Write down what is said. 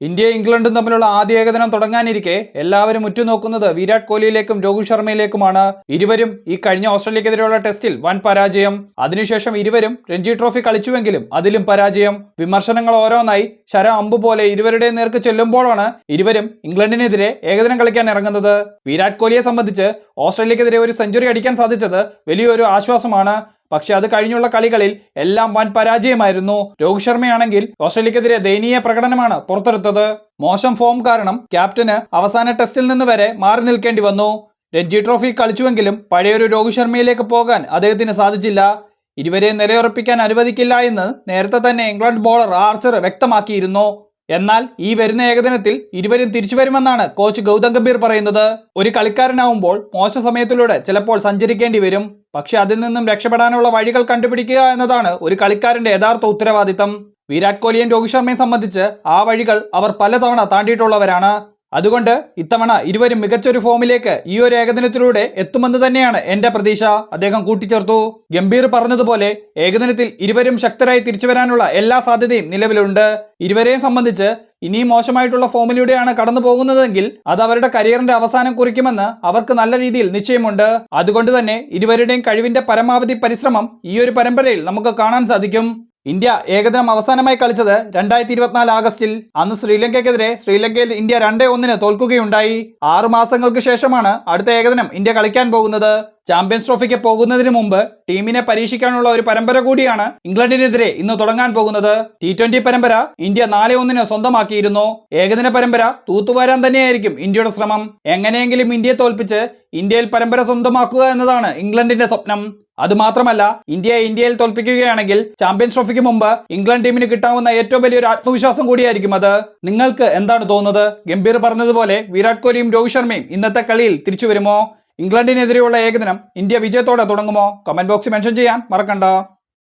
ഇന്ത്യയും ഇംഗ്ലണ്ടും തമ്മിലുള്ള ആദ്യ ഏകദിനം തുടങ്ങാനിരിക്കെ എല്ലാവരും ഉറ്റുനോക്കുന്നത് വിരാട് കോഹ്ലിയിലേക്കും രോഹിത് ശർമ്മയിലേക്കുമാണ്. ഇരുവരും ഈ കഴിഞ്ഞ ഓസ്ട്രേലിയക്കെതിരെയുള്ള ടെസ്റ്റിൽ വൻ പരാജയം. അതിനുശേഷം ഇരുവരും രഞ്ജി ട്രോഫി കളിച്ചുവെങ്കിലും അതിലും പരാജയം. വിമർശനങ്ങൾ ഓരോന്നായി ശര അമ്പ് പോലെ ഇരുവരുടെ നേർക്ക് ചെല്ലുമ്പോഴാണ് ഇരുവരും ഇംഗ്ലണ്ടിനെതിരെ ഏകദിനം കളിക്കാൻ ഇറങ്ങുന്നത്. വിരാട് കോഹ്ലിയെ സംബന്ധിച്ച് ഓസ്ട്രേലിയക്കെതിരെ ഒരു സെഞ്ചുറി അടിക്കാൻ സാധിച്ചത് വലിയൊരു ആശ്വാസമാണ്. പക്ഷെ അത് കഴിഞ്ഞുള്ള കളികളിൽ എല്ലാം വൻ പരാജയമായിരുന്നു. രോഹിത് ശർമ്മയാണെങ്കിൽ ഓസ്ട്രേലിയക്കെതിരെ ദയനീയ പ്രകടനമാണ് പുറത്തെടുത്തത്. മോശം ഫോം കാരണം ക്യാപ്റ്റന് അവസാന ടെസ്റ്റിൽ നിന്ന് വരെ മാറി നിൽക്കേണ്ടി വന്നു. രഞ്ജി ട്രോഫി കളിച്ചുവെങ്കിലും പഴയൊരു രോഹിത് ശർമ്മയിലേക്ക് പോകാൻ അദ്ദേഹത്തിന് സാധിച്ചില്ല. ഇരുവരെ നിലയുറപ്പിക്കാൻ അനുവദിക്കില്ല എന്ന് നേരത്തെ തന്നെ ഇംഗ്ലണ്ട് ബോളർ ആർച്ചർ വ്യക്തമാക്കിയിരുന്നു. എന്നാൽ ഈ വരുന്ന ഏകദിനത്തിൽ ഇരുവരും തിരിച്ചു വരുമെന്നാണ് കോച്ച് ഗൗതം ഗംഭീർ പറയുന്നത്. ഒരു കളിക്കാരനാവുമ്പോൾ മോശം സമയത്തിലൂടെ ചിലപ്പോൾ സഞ്ചരിക്കേണ്ടി വരും. പക്ഷെ അതിൽ നിന്നും രക്ഷപ്പെടാനുള്ള വഴികൾ കണ്ടുപിടിക്കുക എന്നതാണ് ഒരു കളിക്കാരന്റെ യഥാർത്ഥ ഉത്തരവാദിത്തം. വിരാട് കോഹ്ലിയും രോഹിത് ശർമ്മയും സംബന്ധിച്ച് ആ വഴികൾ അവർ പലതവണ താണ്ടിയിട്ടുള്ളവരാണ്. അതുകൊണ്ട് ഇത്തവണ ഇരുവരും മികച്ചൊരു ഫോമിലേക്ക് ഈ ഒരു ഏകദിനത്തിലൂടെ എത്തുമെന്ന് തന്നെയാണ് എന്റെ പ്രതീക്ഷ. അദ്ദേഹം കൂട്ടിച്ചേർത്തു. ഗംഭീർ പറഞ്ഞതുപോലെ ഏകദിനത്തിൽ ഇരുവരും ശക്തരായി തിരിച്ചു വരാനുള്ള എല്ലാ സാധ്യതയും നിലവിലുണ്ട്. ഇരുവരെയും സംബന്ധിച്ച് ഇനി മോശമായിട്ടുള്ള ഫോമിലൂടെയാണ് കടന്നു പോകുന്നതെങ്കിൽ അത് അവരുടെ കരിയറിന്റെ അവസാനം കുറിക്കുമെന്ന് അവർക്ക് നല്ല രീതിയിൽ നിശ്ചയമുണ്ട്. അതുകൊണ്ട് തന്നെ ഇരുവരുടെയും കഴിവിന്റെ പരമാവധി പരിശ്രമം ഈ ഒരു പരമ്പരയിൽ നമുക്ക് കാണാൻ സാധിക്കും. ഇന്ത്യ ഏകദിനം അവസാനമായി കളിച്ചത് രണ്ടായിരത്തി ഇരുപത്തിനാല് ആഗസ്റ്റിൽ. അന്ന് ശ്രീലങ്കയ്ക്കെതിരെ ശ്രീലങ്കയിൽ ഇന്ത്യ രണ്ടേ ഒന്നിന് തോൽക്കുകയുണ്ടായി. ആറു മാസങ്ങൾക്ക് ശേഷമാണ് അടുത്ത ഏകദിനം ഇന്ത്യ കളിക്കാൻ പോകുന്നത്. ചാമ്പ്യൻസ് ട്രോഫിക്ക് പോകുന്നതിന് മുമ്പ് ടീമിനെ പരീക്ഷിക്കാനുള്ള ഒരു പരമ്പര കൂടിയാണ് ഇംഗ്ലണ്ടിനെതിരെ ഇന്ന് തുടങ്ങാൻ പോകുന്നത്. ടി ട്വന്റി പരമ്പര ഇന്ത്യ നാല് ഒന്നിന് സ്വന്തമാക്കിയിരുന്നു. ഏകദിന പരമ്പര തൂത്തുവാരാൻ തന്നെയായിരിക്കും ഇന്ത്യയുടെ ശ്രമം. എങ്ങനെയെങ്കിലും ഇന്ത്യയെ തോൽപ്പിച്ച് ഇന്ത്യയിൽ പരമ്പര സ്വന്തമാക്കുക എന്നതാണ് ഇംഗ്ലണ്ടിന്റെ സ്വപ്നം. അതുമാത്രമല്ല ഇന്ത്യയെ ഇന്ത്യയിൽ തോൽപ്പിക്കുകയാണെങ്കിൽ ചാമ്പ്യൻസ് ട്രോഫിക്ക് മുമ്പ് ഇംഗ്ലണ്ട് ടീമിന് കിട്ടാവുന്ന ഏറ്റവും വലിയൊരു ആത്മവിശ്വാസം കൂടിയായിരിക്കും അത്. നിങ്ങൾക്ക് എന്താണ് തോന്നുന്നത്? ഗംഭീർ പറഞ്ഞതുപോലെ വിരാട് കോഹ്ലിയും രോഹിത് ശർമ്മയും ഇന്നത്തെ കളിയിൽ തിരിച്ചു വരുമോ? ഇംഗ്ലണ്ടിനെതിരെയുള്ള ഏകദിനം ഇന്ത്യ വിജയത്തോടെ തുടങ്ങുമോ? കമന്റ് ബോക്സിൽ മെൻഷൻ ചെയ്യാൻ മറക്കണ്ട.